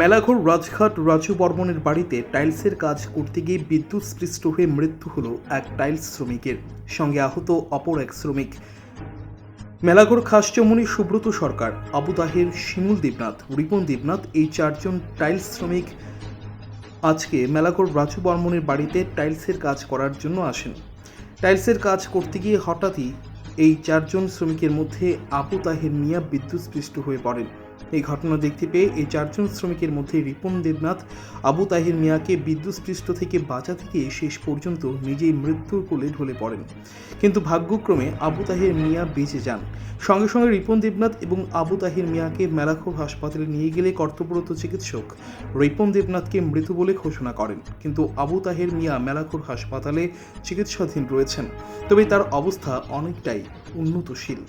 মেলাঘর, রাজঘাট, রাজু বর্মনের বাড়িতে টাইলসের কাজ করতে গিয়ে বিদ্যুৎস্পৃষ্ট হয়ে মৃত্যু হলো এক টাইলস শ্রমিকের। সঙ্গে আহত অপর এক শ্রমিক। মেলাঘর খাসচমনি সুব্রত সরকার, আবু তাহের, শিমুল দেবনাথ, রিপন দেবনাথ এই চারজন টাইলস শ্রমিক আজকে মেলাঘর, রাজু বর্মনের বাড়িতে টাইলসের কাজ করার জন্য আসেন। টাইলসের কাজ করতে গিয়ে হঠাৎই এই চারজন শ্রমিকের মধ্যে আবু তাহের মিয়া বিদ্যুৎস্পৃষ্ট হয়ে পড়েন। এই ঘটনা দেখতে পেয়ে এই চারজন শ্রমিকের মধ্যে রিপন দেবনাথ, আবু তাহের মিয়াকে বিদ্যুৎস্পৃষ্ট থেকে বাঁচাতে গিয়ে শেষ পর্যন্ত নিজেই মৃত্যুর কোলে ঢলে পড়েন। কিন্তু ভাগ্যক্রমে আবু তাহের মিয়া বেঁচে যান। সঙ্গে সঙ্গে রিপন দেবনাথ এবং আবু তাহের মিয়াকে মেলাখোর হাসপাতালে নিয়ে গেলে কর্তব্যরত চিকিৎসক রিপন দেবনাথকে মৃত বলে ঘোষণা করেন। কিন্তু আবু তাহের মিয়া মেলাখোর হাসপাতালে চিকিৎসাধীন রয়েছেন। তবে তার অবস্থা অনেকটাই উন্নতশীল।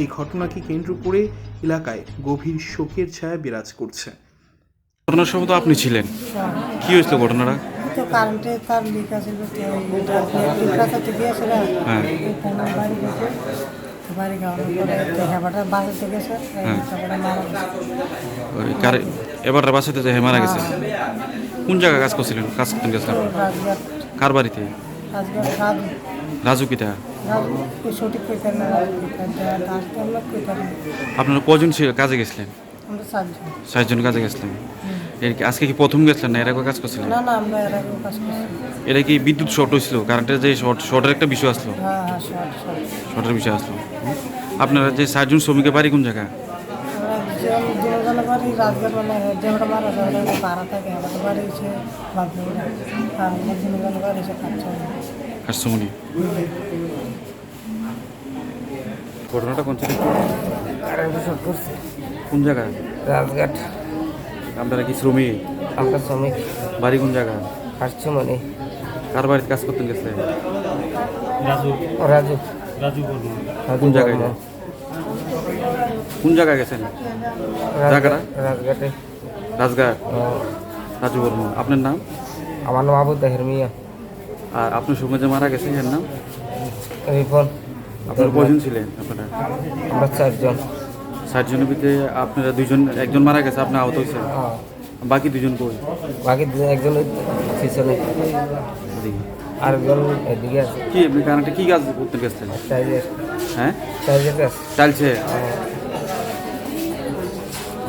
এই ঘটনাকে কেন্দ্র করে এলাকায় গভীর শোকের ছায়া বিরাজ করছে। ঘটনার সময় তো আপনি ছিলেন। কি হয়েছিল ঘটনাটা? তো কারেন্টে তার লিক আছে লিক গিয়েছিল হ্যাঁ। বাড়ি গেছে। বাড়ি পরে হেবাটা এবার বাসাতে যে মারা গেছে। কোন জায়গায় কাজ করছিলেন? কাজ করতে গেছিলেন? কার বাড়িতে? রাজু না আপনারা কজন কাজে গেছিলেন? চারজন কাজে গেছিলেন। আজকে কি প্রথম গেছিলেন না এর আগে কাজ করছিলেন? না না আমরা এর আগেও কাজ করছি এটা কি বিদ্যুৎ শর্ট হয়েছিল? কারেন্টের যে শর্ট শর্টের একটা বিষয় আসলো। হ্যাঁ হ্যাঁ শর্ট শর্ট। শর্টের বিষয় আসলো। আপনারা যে ষাটজন শ্রমিকের বাড়ি কোন জায়গা মানে আমাদের বাড়ি হচ্ছে বাগদুর আর আমার দুজনের বাড়ি হচ্ছে কাচ্চা কাশমণি ঘটনাটা কোন ছিল কোন জায়গায় রাজঘাট আপনারা কি শ্রমিক আমরা শ্রমিক বাড়ি কোন জায়গা আসছে মানে কার বাড়িতে কাজ করতে গেছিলেন ও রাজু কোন জায়গায় কোন জায়গায় গেছেন? জায়গাটা? রাজঘাটে। রাজু বর্মন। আপনার নাম? আমার নাম আবু তাহের মিয়া। আর আপনার যে মারা গেছেন এর নাম? রিপন। আপনার কজন ছিলেন আপনারা? আমরা চারজন। চারজনের ভিতরে আপনারা দুজন একজন মারা গেছে আপনি আহত হয়েছেন। হ্যাঁ। বাকি দুজন কই? বাকি একজন পিছনে। আরেকজন এদিকে আছে। কি আপনি কারেন্টে কি কাজ করতে গেছেন? হ্যাঁ? চালছে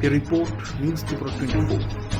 The report News Paper 24